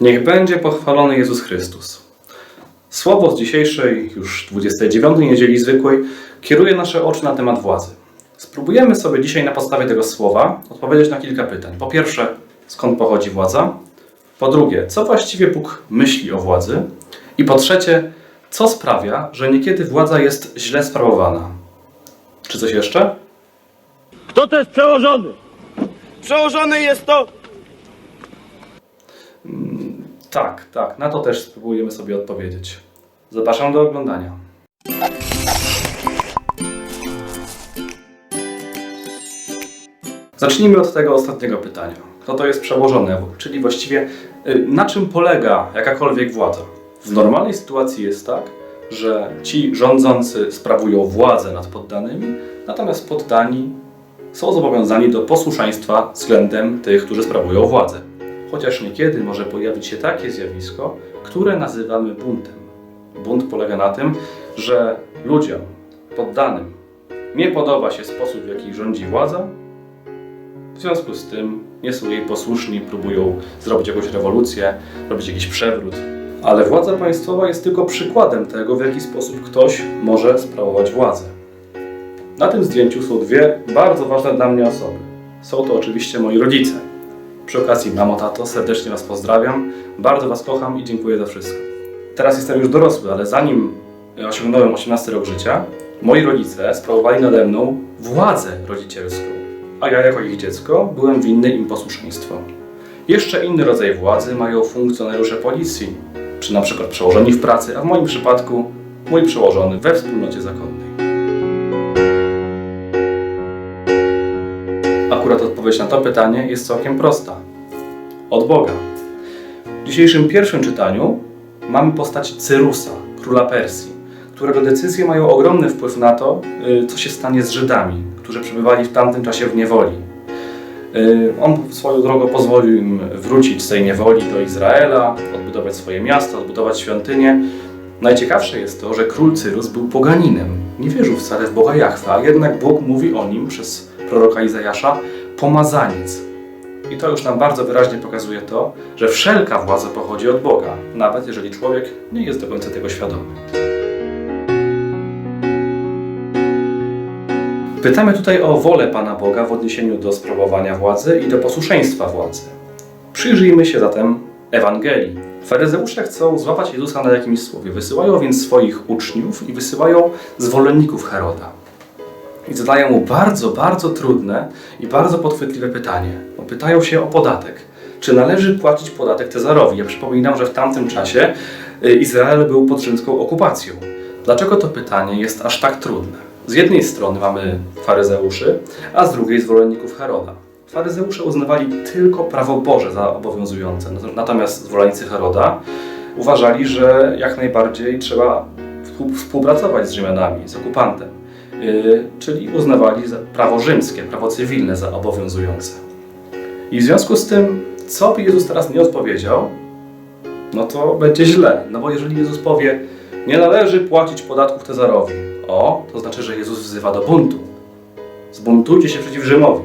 Niech będzie pochwalony Jezus Chrystus. Słowo z dzisiejszej, już 29 niedzieli zwykłej, kieruje nasze oczy na temat władzy. Spróbujemy sobie dzisiaj na podstawie tego słowa odpowiedzieć na kilka pytań. Po pierwsze, skąd pochodzi władza? Po drugie, co właściwie Bóg myśli o władzy? I po trzecie, co sprawia, że niekiedy władza jest źle sprawowana? Czy coś jeszcze? Kto to jest przełożony? Przełożony jest to Tak, tak, na to też spróbujemy sobie odpowiedzieć. Zapraszam do oglądania. Zacznijmy od tego ostatniego pytania. Kto to jest przełożony, czyli właściwie y, na czym polega jakakolwiek władza? W normalnej sytuacji jest tak, że ci rządzący sprawują władzę nad poddanymi, natomiast poddani są zobowiązani do posłuszeństwa względem tych, którzy sprawują władzę. Chociaż niekiedy może pojawić się takie zjawisko, które nazywamy buntem. Bunt polega na tym, że ludziom, poddanym, nie podoba się sposób, w jaki rządzi władza, w związku z tym nie są jej posłuszni, próbują zrobić jakąś rewolucję, robić jakiś przewrót. Ale władza państwowa jest tylko przykładem tego, w jaki sposób ktoś może sprawować władzę. Na tym zdjęciu są dwie bardzo ważne dla mnie osoby. Są to oczywiście moi rodzice. Przy okazji, mamo, tato, serdecznie Was pozdrawiam, bardzo Was kocham i dziękuję za wszystko. Teraz jestem już dorosły, ale zanim osiągnąłem 18 rok życia, moi rodzice sprawowali nade mną władzę rodzicielską, a ja jako ich dziecko byłem winny im posłuszeństwo. Jeszcze inny rodzaj władzy mają funkcjonariusze policji, czy na przykład przełożeni w pracy, a w moim przypadku mój przełożony we wspólnocie zakonnej. Akurat odpowiedź na to pytanie jest całkiem prosta. Od Boga. W dzisiejszym pierwszym czytaniu mamy postać Cyrusa, króla Persji, którego decyzje mają ogromny wpływ na to, y, co się stanie z Żydami, którzy przebywali w tamtym czasie w niewoli. Y, On swoją drogą pozwolił im wrócić z tej niewoli do Izraela, odbudować swoje miasto, odbudować świątynię. Najciekawsze jest to, że król Cyrus był poganinem. Nie wierzył wcale w Boga Jachwa, jednak Bóg mówi o nim przez proroka Izajasza pomazaniec. I to już nam bardzo wyraźnie pokazuje to, że wszelka władza pochodzi od Boga, nawet jeżeli człowiek nie jest do końca tego świadomy. Pytamy tutaj o wolę Pana Boga w odniesieniu do sprawowania władzy i do posłuszeństwa władzy. Przyjrzyjmy się zatem Ewangelii. Faryzeusze chcą złapać Jezusa na jakimś słowie. Wysyłają więc swoich uczniów i wysyłają zwolenników Heroda. I zadają mu bardzo, bardzo trudne i bardzo podchwytliwe pytanie. Pytają się o podatek. Czy należy płacić podatek Cezarowi? Ja przypominam, że w tamtym czasie y, Izrael był pod rzymską okupacją. Dlaczego to pytanie jest aż tak trudne? Z jednej strony mamy faryzeuszy, a z drugiej zwolenników Heroda. Faryzeusze uznawali tylko prawo Boże za obowiązujące, natomiast zwolennicy Heroda uważali, że jak najbardziej trzeba współ- współpracować z Rzymianami, z okupantem. Yy, czyli uznawali prawo rzymskie, prawo cywilne za obowiązujące. I w związku z tym, co by Jezus teraz nie odpowiedział, no to będzie źle. No bo jeżeli Jezus powie, nie należy płacić podatków Cezarowi, o, to znaczy, że Jezus wzywa do buntu. Zbuntujcie się przeciw Rzymowi.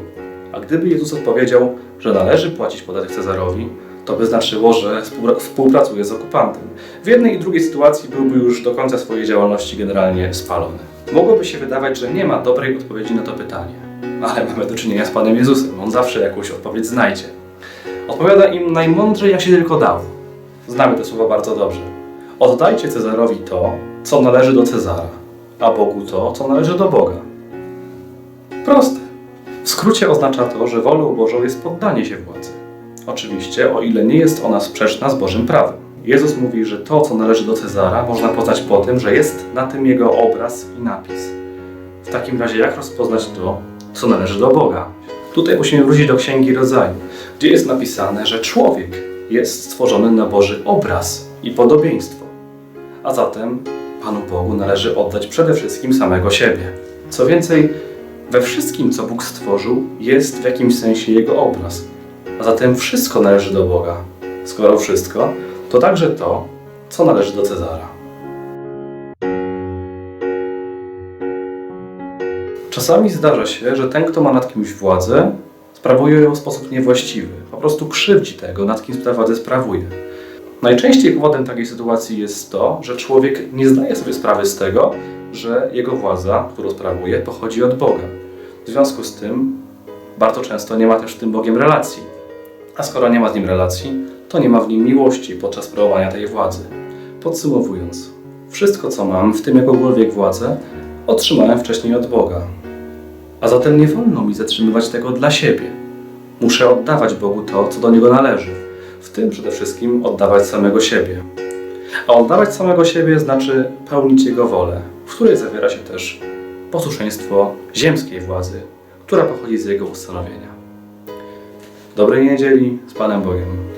A gdyby Jezus odpowiedział, że należy płacić podatek Cezarowi, to by znaczyło, że współpra- współpracuje z okupantem. W jednej i drugiej sytuacji byłby już do końca swojej działalności generalnie spalony. Mogłoby się wydawać, że nie ma dobrej odpowiedzi na to pytanie. Ale mamy do czynienia z Panem Jezusem. On zawsze jakąś odpowiedź znajdzie. Odpowiada im najmądrzej, jak się tylko dało. Znamy te słowa bardzo dobrze. Oddajcie Cezarowi to, co należy do Cezara, a Bogu to, co należy do Boga. Proste. W skrócie oznacza to, że wolą Bożą jest poddanie się władzy. Oczywiście, o ile nie jest ona sprzeczna z Bożym prawem. Jezus mówi, że to, co należy do Cezara, można poznać po tym, że jest na tym jego obraz i napis. W takim razie, jak rozpoznać to, co należy do Boga? Tutaj musimy wrócić do Księgi Rodzaju, gdzie jest napisane, że człowiek jest stworzony na Boży obraz i podobieństwo. A zatem Panu Bogu należy oddać przede wszystkim samego siebie. Co więcej, we wszystkim, co Bóg stworzył, jest w jakimś sensie Jego obraz. A zatem wszystko należy do Boga. Skoro wszystko, to także to, co należy do Cezara. Czasami zdarza się, że ten, kto ma nad kimś władzę, sprawuje ją w sposób niewłaściwy. Po prostu krzywdzi tego, nad kim władzę sprawuje. Najczęściej powodem takiej sytuacji jest to, że człowiek nie zdaje sobie sprawy z tego, że jego władza, którą sprawuje, pochodzi od Boga. W związku z tym bardzo często nie ma też z tym Bogiem relacji. A skoro nie ma z nim relacji, to nie ma w nim miłości podczas sprawowania tej władzy. Podsumowując, wszystko co mam, w tym jakąkolwiek władzę, otrzymałem wcześniej od Boga. A zatem nie wolno mi zatrzymywać tego dla siebie. Muszę oddawać Bogu to, co do Niego należy, w tym przede wszystkim oddawać samego siebie. A oddawać samego siebie znaczy pełnić Jego wolę, w której zawiera się też posłuszeństwo ziemskiej władzy, która pochodzi z Jego ustanowienia. Dobrej niedzieli z Panem Bogiem.